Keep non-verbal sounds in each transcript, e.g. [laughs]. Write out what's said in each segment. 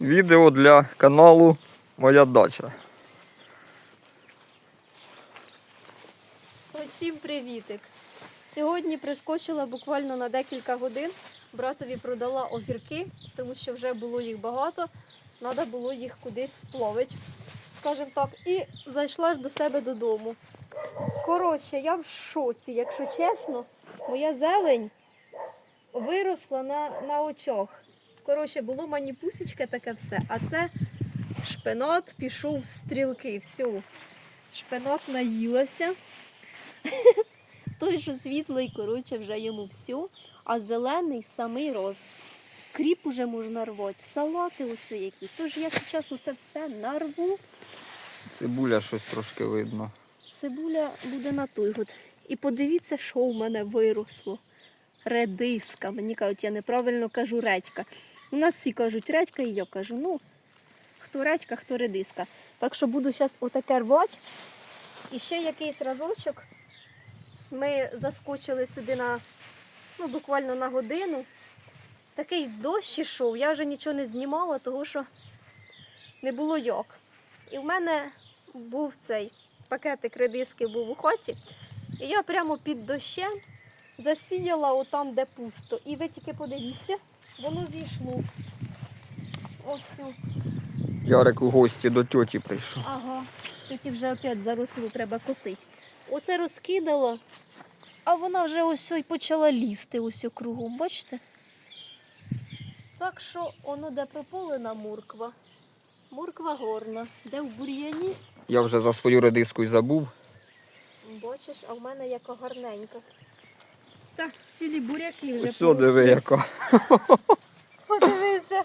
Відео для каналу Моя дача. Усім привітик! Сьогодні прискочила буквально на декілька годин. Братові продала огірки, тому що вже було їх багато. Треба було їх кудись спловити, скажімо так. І зайшла ж до себе додому. Коротше, я в шоці, якщо чесно, моя зелень виросла на, на очах. Коротше, було маніпусечке таке все, а це шпинат пішов в стрілки. Все. Шпинат наїлася. [laughs] Той, що світлий, коротше, вже йому все, а зелений самий роз. Кріп уже можна рвати, салати ось які. Тож я зараз оце все нарву. Цибуля щось трошки видно. Цибуля буде на той год. І подивіться, що у мене виросло. Редиска. Мені кажуть, я неправильно кажу редька. У нас всі кажуть редька, і я кажу, ну, хто редька, хто редиска. Так що буду зараз отаке рвати. І ще якийсь разочок. Ми заскочили сюди на ну, буквально на годину. Такий дощ ішов, я вже нічого не знімала, тому що не було як. І в мене був цей пакетик редиски був у хаті. І я прямо під дощем засіяла отам, де пусто. І ви тільки подивіться, воно зійшло. Ось. Ярик у гості до тьоті прийшов. Ага, тут вже опять заросло, треба косити. Оце розкидала, а вона вже ось ой почала лізти ось кругом, бачите? Так що воно де прополена морква. Морква горна, де в бур'яні, Я вже за свою редиску й забув. бачиш, а в мене яка гарненька. Так, цілі буряки вже. О, диви яка. [laughs] Подивися,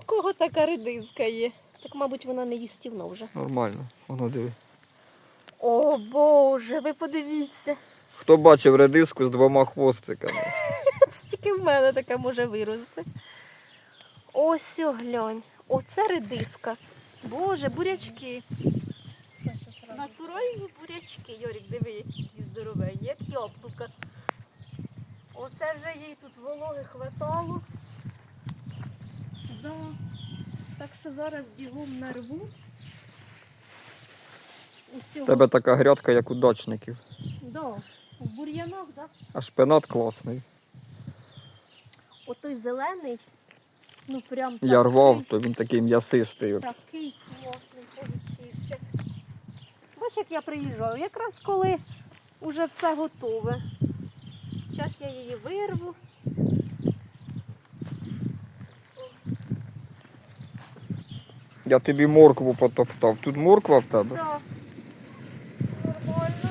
в кого така редиска є. Так, мабуть, вона не їстівна вже. Нормально. Воно диви. О Боже, ви подивіться. Хто бачив редиску з двома хвостиками? [laughs] Це тільки в мене таке може вирости. Ось о, глянь. Оце редиска. Боже, бурячки. Натуральні бурячки. Йорік, диви, які здоровенні, як яблука. Оце вже їй тут вологи хватало. Да. Так що зараз бігом нарву. Усього. Тебе така грядка, як у дачників. Да. В бур'янах, так? Да? А шпинат класний. Отой зелений, ну прям Я такий, рвав, то він такий м'ясистий. от. такий класний получився. Бач, як я приїжджаю, якраз коли вже все готове. Зараз я її вирву. Я тобі моркву потоптав. Тут морква в тебе? Так. Нормально.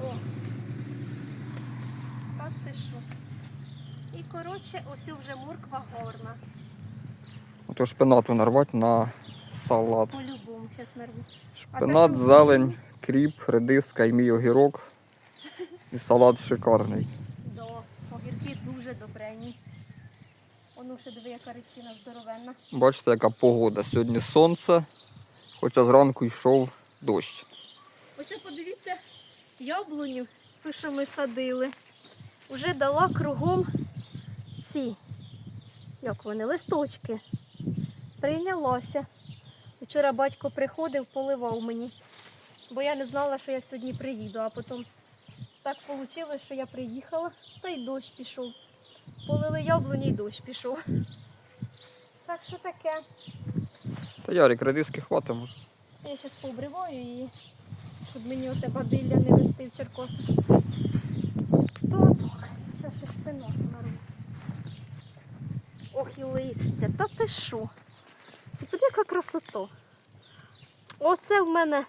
О. Так ти що? І коротше, ось вже морква горна. Ото шпинату нарвати на салат. По-любому, зараз нарву. Шпинат, зелень, кріп, редиска і мій огірок. І салат шикарний. Да, огірки дуже добрені. Воно ще диви, яка речина здоровенна. Бачите, яка погода. Сьогодні сонце, хоча зранку йшов дощ. Ось подивіться яблуню, ту, що ми садили. Уже дала кругом ці, як вони, листочки. Прийнялася. Вчора батько приходив, поливав мені, бо я не знала, що я сьогодні приїду, а потім так вийшло, що я приїхала, та й дощ пішов. Полили яблуні і дощ пішов. Так що таке. Та Ярик, редиски хватить може. Я зараз пообриваю її, щоб мені оте бадилля не вести в Черкоси. То так, ще ще шпинат нарву. Ох і листя, та ти що? Ти подивись, яка красота. Оце в мене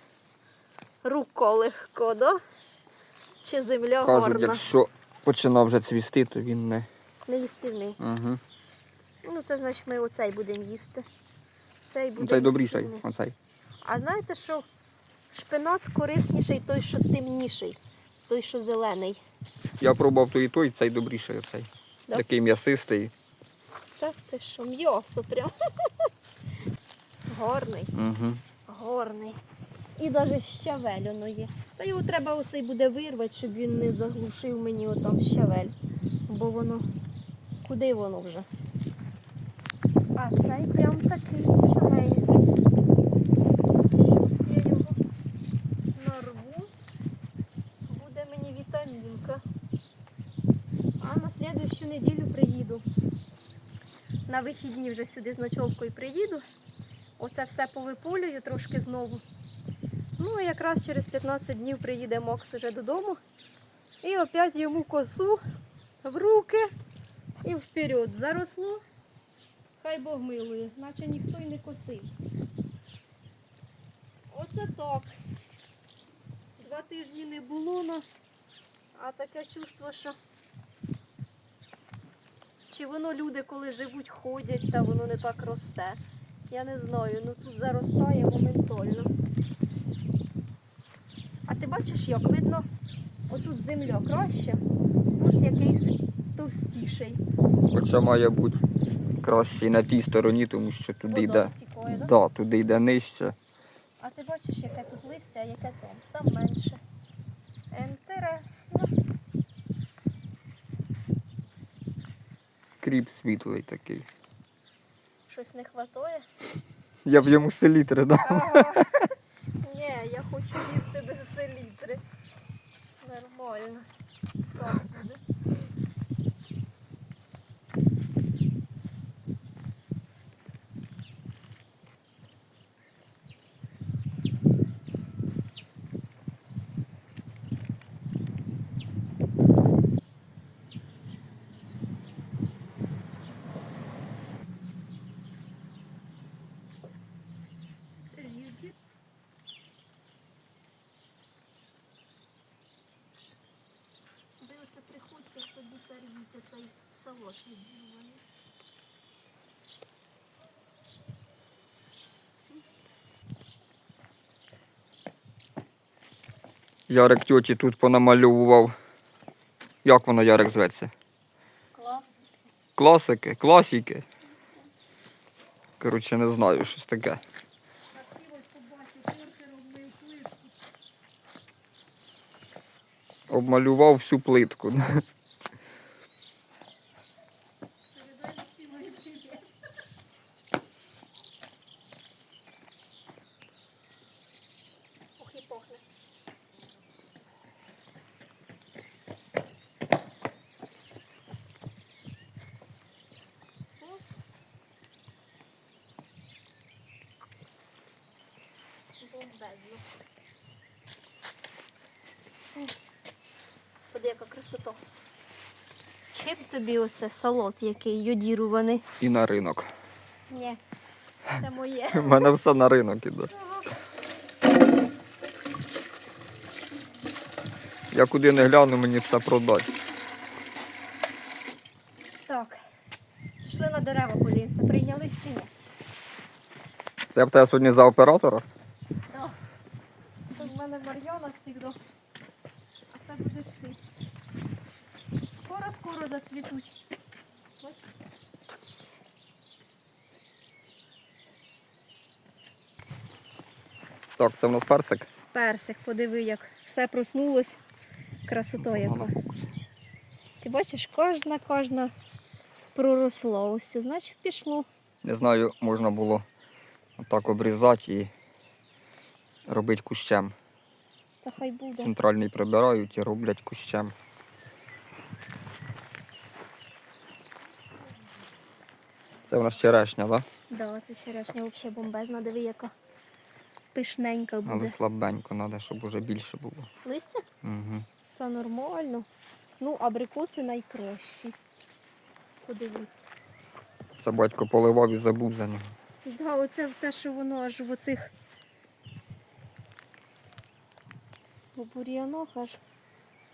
руко легко, да? Чи земля Кажуть, гарна. якщо починав вже цвісти, то він не. Не їстівний. Угу. Ну, то значить ми оцей будемо їсти. Цей буде Цей добріший. Оцей. А знаєте, що шпинат корисніший той, що темніший, той, що зелений. Я пробував той і той, цей добріший оцей. Да? Такий м'ясистий. Так ти що, м'ясо прям. [laughs] Горний, Угу. горний. І навіть щавель воно є. Та його треба оцей буде вирвати, щоб він не заглушив мені отам щавель. Бо воно. Куди воно вже? А цей прям такий чорненький. Щось я його нарву. Буде мені вітамінка. А на слідущу неділю приїду. На вихідні вже сюди з ночовкою приїду. Оце все повиполюю трошки знову. Ну, і якраз через 15 днів приїде Макс уже додому. І опять йому косу в руки і вперед. Заросло. Хай Бог милує, наче ніхто й не косив. Оце так. Два тижні не було нас, а таке чувство, що чи воно люди, коли живуть, ходять, та воно не так росте. Я не знаю, ну тут заростає моментально. А ти бачиш, як видно, отут земля краща, тут якийсь товстіший. Хоча має бути краще на тій стороні, тому що туди йде. Вода стікає, да? Да, туди йде нижче. А ти бачиш, яке тут листя, а яке там? Там менше. Інтересно. Кріп світлий такий. Щось не хватає. Я б йому селітри дав. Ага. Ні, я хочу їсти без селітри. Нормально. Так буде. Ярик тьоті тут понамальовував. Як воно Ярик зветься? Клас. Класики, класіки. Коротше, не знаю, щось таке. Обмалював всю плитку. Передай всі мої привіт. Ох, і пахне. О. Ходи, яка красота. Чим тобі оце салат, який йодіруваний? І на ринок. Ні, це моє. [laughs] У мене все на ринок іде. Я куди не гляну, мені все продать. Так. Пішли на дерева подивимося. Прийняли чи ні? Це в тебе сьогодні за оператора? Так. Тут в мене Мар'яна завжди. А це буде ти. Скоро-скоро зацвітуть. Так, це в нас персик. Персик, подиви, як все проснулось. Красота яка. Ти бачиш, кожна, кожна проросла. Ось, значить, пішло. Не знаю, можна було отак обрізати і робити кущем. Та хай буде. Центральний прибирають і роблять кущем. Це в нас черешня, так? Да, це черешня взагалі бомбезна. Диви, яка пишненька Да? Але слабенько треба, щоб уже більше було. Листя? Угу. Це нормально. Ну, абрикоси найкращі. Подивись. Це батько поливав і забув за нього. Да, оце те, що воно аж в оцих у бур'янах аж,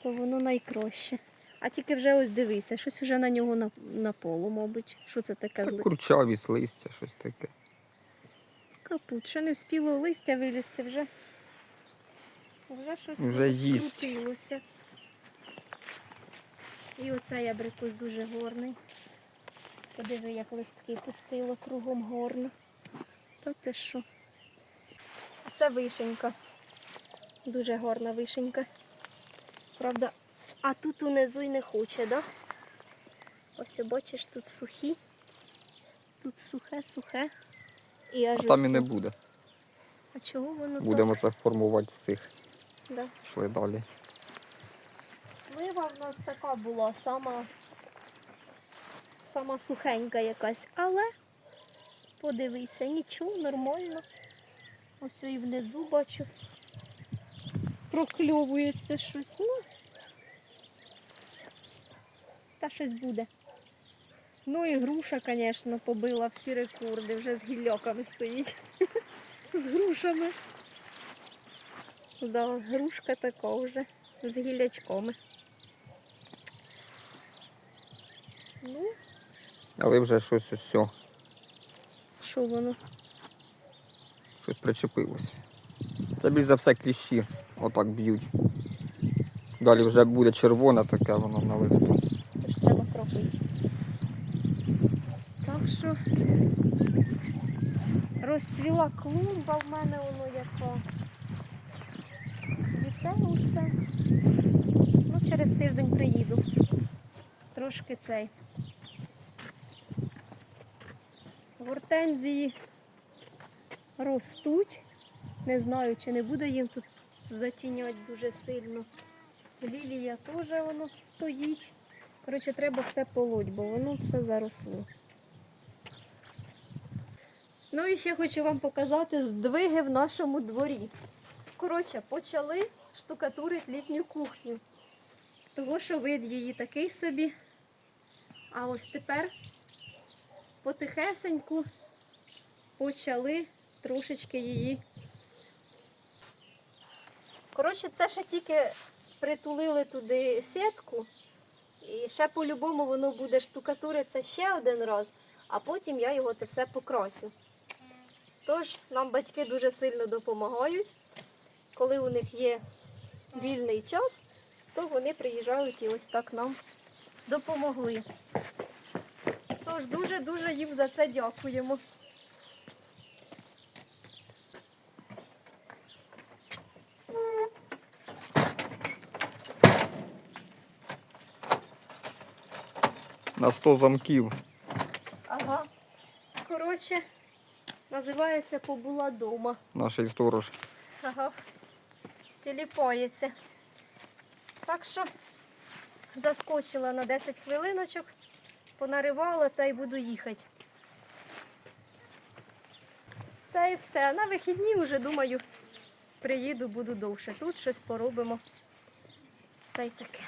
то воно найкраще. А тільки вже ось дивися, щось вже на нього на, на полу, мабуть. Що це таке Та курчавість, листя, щось таке. Капут. Ще не вспіло листя вилізти вже. Вже щось Вже їсть. І оцей абрикос дуже горний. Подиви, як листки пустило кругом горно. Та ти що? Це вишенька. Дуже гарна вишенька. Правда, а тут унизу й не хоче, да? Ось бачиш, тут сухі. Тут сухе, сухе. І аж А там і не буде. А чого воно Будемо так? це формувати з цих. Да. І далі. Слива в нас така була, сама, сама сухенька якась, але подивися, нічого, нормально. Ось і внизу бачу. Прокльовується щось. Ну, та щось буде. Ну і груша, звісно, побила всі рекорди, вже з гілляками стоїть. З грушами. Да, грушка така вже з гіллячками. Ну, Але вже щось ось все, що воно? щось причепилось. Це більш за все кліщі отак б'ють. Далі вже буде червоне таке воно на листу. Тож. Так що розцвіла клумба в мене воно яка. Цвіте усе. Ну, через тиждень приїду. Трошки цей. Гортензії ростуть. Не знаю, чи не буде їм тут затіняти дуже сильно. Лілія теж воно стоїть. Коротше, треба все полоть, бо воно все заросло. Ну і ще хочу вам показати здвиги в нашому дворі. Коротше, почали штукатурити літню кухню. Того, що вид її такий собі. А ось тепер потихесеньку почали трошечки її. Коротше, це ще тільки притулили туди сітку. І ще по-любому воно буде штукатуритися ще один раз, а потім я його це все покрасю. Тож нам батьки дуже сильно допомагають. Коли у них є вільний час, то вони приїжджають і ось так нам допомогли. Тож дуже-дуже їм за це дякуємо. На 100 замків. Ага. Коротше, називається Побула дома. Наш сторож. Ага. Тіліпається. Так що заскочила на 10 хвилиночок, понаривала та й буду їхати. Та і все. На вихідні вже думаю, приїду, буду довше. Тут щось поробимо. Та й таке.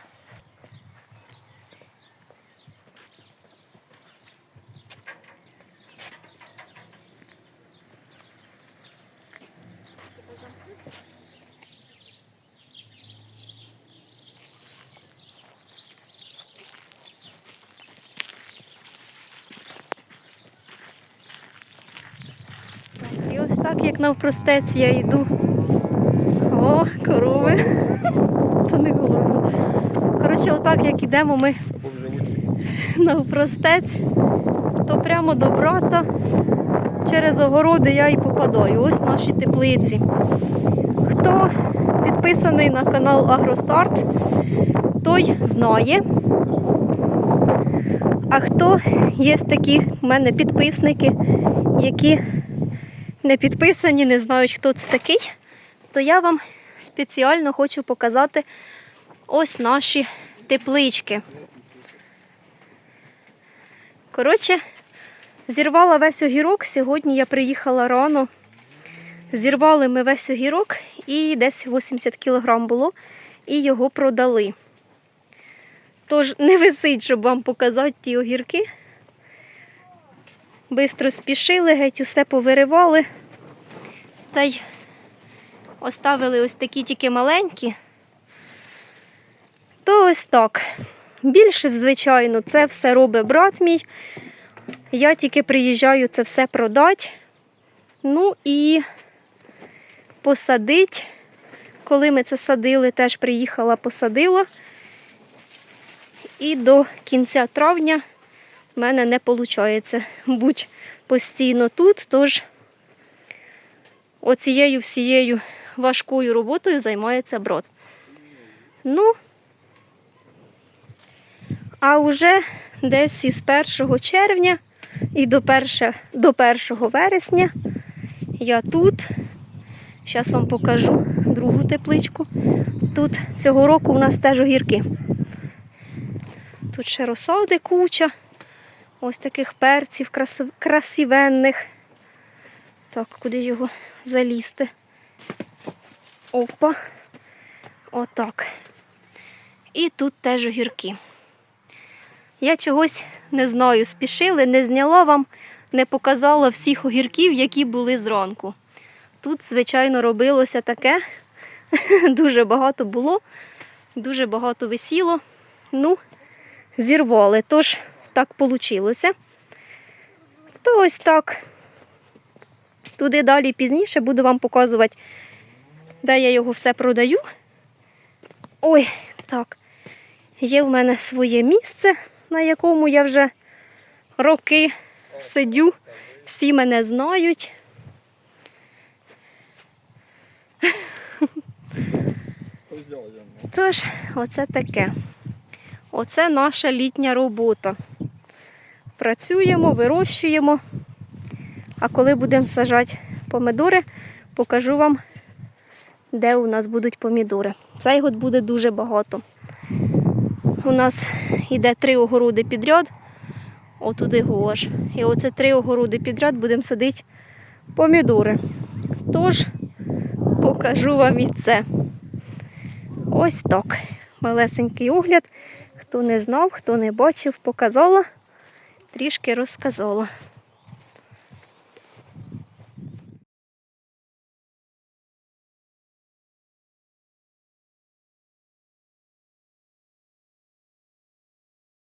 І ось так, як навпростець я йду. О, корови. [laughs] Це не головне. Коротше, отак як йдемо ми навпростець, то прямо до брата через огороди я і попадаю. Ось наші теплиці. Хто підписаний на канал Агростарт, той знає. А хто є такі в мене підписники, які не підписані, не знають, хто це такий, то я вам спеціально хочу показати ось наші теплички. Коротше, зірвала весь огірок. Сьогодні я приїхала рано. Зірвали ми весь огірок і десь 80 кг було, і його продали. Тож не висить, щоб вам показати ті огірки. Бистро спішили, геть усе повиривали. Та й оставили ось такі тільки маленькі. То ось так. Більше, звичайно, це все робить брат мій. Я тільки приїжджаю це все продати. Ну і посадить. Коли ми це садили, теж приїхала, посадила. І до кінця травня в мене не виходить бути постійно тут. Тож оцією всією важкою роботою займається брод. Ну, а вже десь із 1 червня і до 1, до 1 вересня я тут. Зараз вам покажу другу тепличку. Тут цього року у нас теж огірки. Тут ще розсади куча. Ось таких перців красивенних. Так, куди ж його залізти? Опа. Отак. І тут теж огірки. Я чогось не знаю, спішили, не зняла вам, не показала всіх огірків, які були зранку. Тут, звичайно, робилося таке. [laughs] Дуже багато було, дуже багато висіло. Ну, зірвали. Тож так вийшло. То ось так. Туди далі пізніше буду вам показувати, де я його все продаю. Ой, так. Є в мене своє місце, на якому я вже роки сидю. Всі мене знають. Тож, оце таке. Оце наша літня робота. Працюємо, вирощуємо. А коли будемо сажати помідори, покажу вам, де у нас будуть помідори. Цей год буде дуже багато. У нас йде три огороди підряд, отуди гож. І оце три огороди підряд будемо садити помідори. Тож покажу вам і це. Ось так. Малесенький огляд. Хто не знав, хто не бачив, показала, трішки розказала.